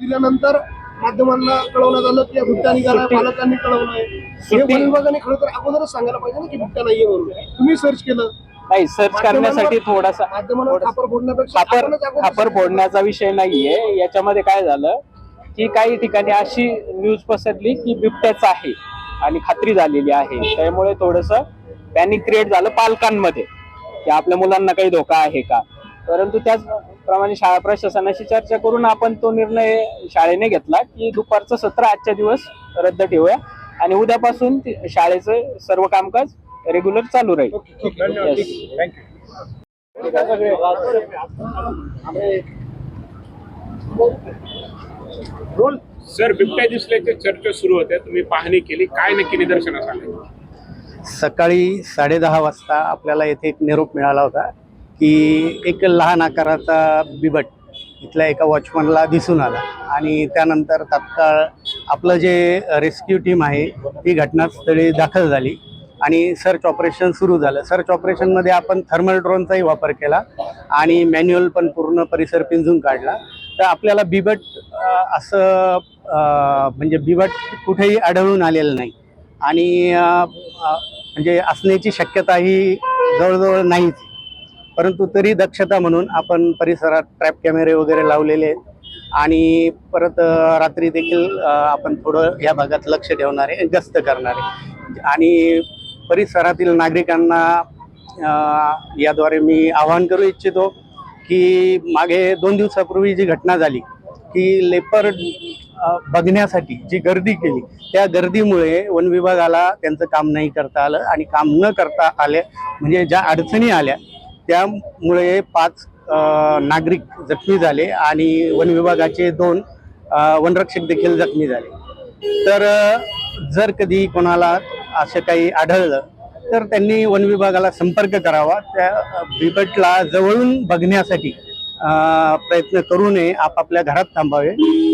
दिल्यानंतर माध्यमांना कळवण्यात आलं की बिबट्या निघाला पालकांनी कळवलंय हे वन विभागाने खरं तर अगोदरच सांगायला पाहिजे ना की बिबट्या नाहीये म्हणून. तुम्ही सर्च केलं. नाही सर्च करण्यासाठी थोडासा खापर फोडण्याचा विषय नाहीये. याच्यामध्ये काय झालं की काही ठिकाणी अशी न्यूज पसरली की बिबट्याच आहे आणि खात्री झालेली आहे. त्यामुळे थोडस पॅनिक क्रिएट झालं पालकांमध्ये. की आपल्या मुलांना काही धोका आहे का? परंतु त्याचप्रमाणे शाळा प्रशासनाशी चर्चा करून आपण तो निर्णय शाळेने घेतला की दुपारचं सत्र आजच्या दिवस रद्द ठेवूया आणि उद्यापासून ते- शाळेचं सर्व कामकाज रेग्युलर चालू राहील. धन्यवाद. Yes. रोल. सर बिबट्या दिसल्याच्या चर्चा सुरू होत्या तुम्ही पाहणी केली. काय नक्की निदर्शनास आले सकाळी साडेदहा वाजता आपल्याला येथे एक निरोप मिळाला होता. की एक लहान आकाराचा बिबट इथल्या एका वॉचमनला दिसून आला. आणि त्यानंतर तात्काळ आपलं जे रेस्क्यू टीम आहे ती घटनास्थळी दाखल झाली आणि सर्च ऑपरेशन सुरू झालं. सर्च ऑपरेशनमध्ये आपण थर्मल ड्रोनचाही वापर केला आणि मॅन्युअल पण पूर्ण परिसर पिंजून काढला. तर आपल्याला बिबट असं म्हणजे बिबट कुठेही आढळून आलेलं नाही. आणि म्हणजे असण्याची शक्यताही जवळजवळ नाहीच परंतु तरी दक्षता म्हणून आपण परिसरात ट्रॅप कॅमेरे वगैरे लावलेले आहेत. आणि परत रात्री देखील आपण थोडं या भागात लक्ष ठेवणार आहे गस्त करणार आहे. आणि परिसरातील नागरिकांना याद्वारे मी आवाहन करू इच्छितो की मागे दोन दिवसापूर्वी जी घटना झाली की लेपर बघण्यासाठी जी गर्दी केली त्या गर्दीमुळे वन विभागाला त्यांचं काम नाही करता आलं आणि काम न करता आले म्हणजे ज्या अडचणी आल्या त्यामुळे पाच नागरिक जखमी झाले आणि वन विभागाचे दोन वनरक्षक देखील जखमी झाले. तर जर कधी कोणाला असं काही आढळलं तर त्यांनी वन विभागाला संपर्क करावा. त्या बिबटला जवळून बघण्यासाठी प्रयत्न करू नये. आपापल्या घरात थांबावे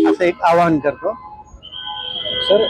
असं एक आवाहन करतो. सर